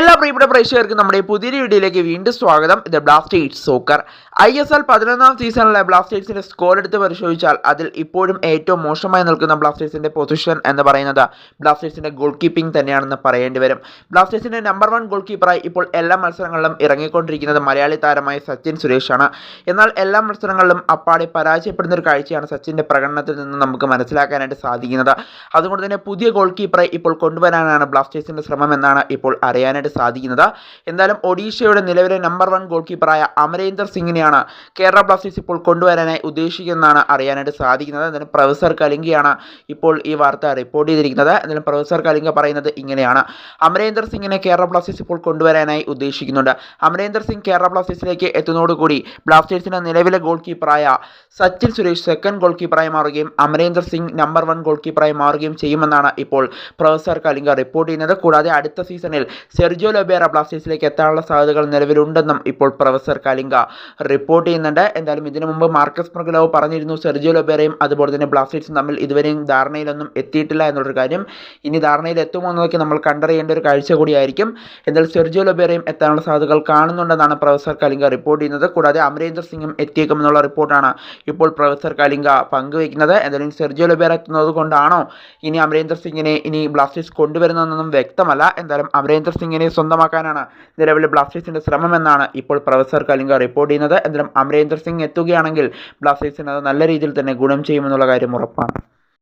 എല്ലാ പ്രിയപ്പെട്ട പ്രേക്ഷകർക്ക് നമ്മുടെ ഈ പുതിയൊരു വീഡിയോയിലേക്ക് വീണ്ടും സ്വാഗതം. ഇത് Blasters soccer I S L പതിനൊന്നാം സീസണിലെ ബ്ലാസ്റ്റേഴ്സിന്റെ സ്കോർ എടുത്ത് പരിശോധിച്ചാൽ അതിൽ ഇപ്പോഴും ഏറ്റവും മോശമായി നിൽക്കുന്ന ബ്ലാസ്റ്റേഴ്സിന്റെ പൊസിഷൻ എന്ന് പറയുന്നത് ബ്ലാസ്റ്റേഴ്സിന്റെ ഗോൾ കീപ്പിംഗ് തന്നെയാണെന്ന് പറയേണ്ടി വരും. ബ്ലാസ്റ്റേഴ്സിന്റെ നമ്പർ വൺ ഗോൾ കീപ്പറായി ഇപ്പോൾ എല്ലാ മത്സരങ്ങളിലും ഇറങ്ങിക്കൊണ്ടിരിക്കുന്നത് മലയാളി താരമായ സച്ചിൻ സുരേഷാണ്. എന്നാൽ എല്ലാ മത്സരങ്ങളിലും അപ്പാടെ പരാജയപ്പെടുന്ന ഒരു കാഴ്ചയാണ് സച്ചിന്റെ പ്രകടനത്തിൽ നിന്ന് നമുക്ക് മനസ്സിലാക്കാനായിട്ട് സാധിക്കുന്നത്. അതുകൊണ്ട് തന്നെ പുതിയ ഗോൾ കീപ്പറെ ഇപ്പോൾ കൊണ്ടുവരാനാണ് ബ്ലാസ്റ്റേഴ്സിന്റെ ശ്രമം എന്നാണ് ഇപ്പോൾ അറിയാനായിട്ട് സാധിക്കുന്നത്. എന്തായാലും ഒഡീഷയുടെ നിലവിലെ നമ്പർ വൺ ഗോൾ കീപ്പറായ അമരേന്ദർ സിംഗിനെയാണ് കേരള ബ്ലാസ്റ്റേഴ്സ് ഇപ്പോൾ കൊണ്ടുവരാനായി ഉദ്ദേശിക്കുന്നതാണ് അറിയാനായിട്ട് സാധിക്കുന്നത്. എന്തായാലും പ്രൊഫസർ കലിംഗിയാണ് ഇപ്പോൾ ഈ വാർത്ത റിപ്പോർട്ട് ചെയ്തിരിക്കുന്നത്. എന്തായാലും പ്രൊഫസർ കലിംഗ പറയുന്നത് ഇങ്ങനെയാണ്. അമരേന്ദർ സിംഗിനെ കേരള ബ്ലാസ്റ്റേഴ്സ് ഇപ്പോൾ കൊണ്ടുവരാനായി ഉദ്ദേശിക്കുന്നുണ്ട്. അമരേന്ദർ സിംഗ് കേരള ബ്ലാസ്റ്റേഴ്സിലേക്ക് എത്തുന്നതോടുകൂടി ബ്ലാസ്റ്റേഴ്സിന്റെ നിലവിലെ ഗോൾ കീപ്പറായ സച്ചിൻ സുരേഷ് സെക്കൻഡ് ഗോൾ കീപ്പറായി മാറുകയും Amrinder Singh number one goal കീപ്പറായി മാറുകയും ചെയ്യുമെന്നാണ് ഇപ്പോൾ പ്രൊഫസർ കലിംഗ റിപ്പോർട്ട് ചെയ്യുന്നത്. കൂടാതെ അടുത്ത സീസണിൽ സെർജിയോ ലൊബേറ ബ്ലാസ്റ്റേഴ്സിലേക്ക് എത്താനുള്ള സാധ്യതകൾ നിലവിലുണ്ടെന്നും ഇപ്പോൾ പ്രൊഫസർ കലിംഗ റിപ്പോർട്ട് ചെയ്യുന്നുണ്ട്. എന്തായാലും ഇതിനു മുമ്പ് മാർക്കസ് പ്രഗലോവ് പറഞ്ഞിരുന്നു സെർജിയോ ലൊബേറയും അതുപോലെ തന്നെ ബ്ലാസ്റ്റേഴ്സും തമ്മിൽ ഇതുവരെയും ധാരണയിലൊന്നും എത്തിയിട്ടില്ല എന്നുള്ളൊരു കാര്യം. ഇനി ധാരണയിൽ എത്തുമോ എന്നതൊക്കെ നമ്മൾ കണ്ടറിയേണ്ട ഒരു കാഴ്ച കൂടിയായിരിക്കും. എന്തായാലും സെർജിയോ ലൊബേറയും എത്താനുള്ള സാധ്യതകൾ കാണുന്നുണ്ടെന്നാണ് പ്രൊഫസർ കലിംഗ റിപ്പോർട്ട് ചെയ്യുന്നത്. കൂടാതെ അമരേന്ദർ സിംഗും എത്തിയേക്കുമെന്നുള്ള റിപ്പോർട്ടാണ് ഇപ്പോൾ പ്രൊഫസർ കലിംഗ പങ്കുവയ്ക്കുന്നത്. എന്തായാലും സെർജിയോ ലൊബേറ എത്തുന്നത് കൊണ്ടാണോ ഇനി അമരേന്ദർ സിംഗിനെ ഇനി ബ്ലാസ്റ്റേഴ്സ് കൊണ്ടുവരുന്നതെന്നൊന്നും വ്യക്തമല്ല. എന്തായാലും അമരേന്ദർ സിംഗിനെ സ്വന്തമാക്കാനാണ് നിലവിലെ ബ്ലാസ്റ്റേഴ്സിന്റെ ശ്രമമെന്നാണ് ഇപ്പോൾ പ്രൊഫസർ കലിംഗ റിപ്പോർട്ട് ചെയ്യുന്നത്. എന്തായാലും അമരേന്ദർ സിംഗ് എത്തുകയാണെങ്കിൽ ബ്ലാസ്റ്റേഴ്സിന് അത് നല്ല രീതിയിൽ തന്നെ ഗുണം ചെയ്യുമെന്നുള്ള കാര്യം ഉറപ്പാണ്.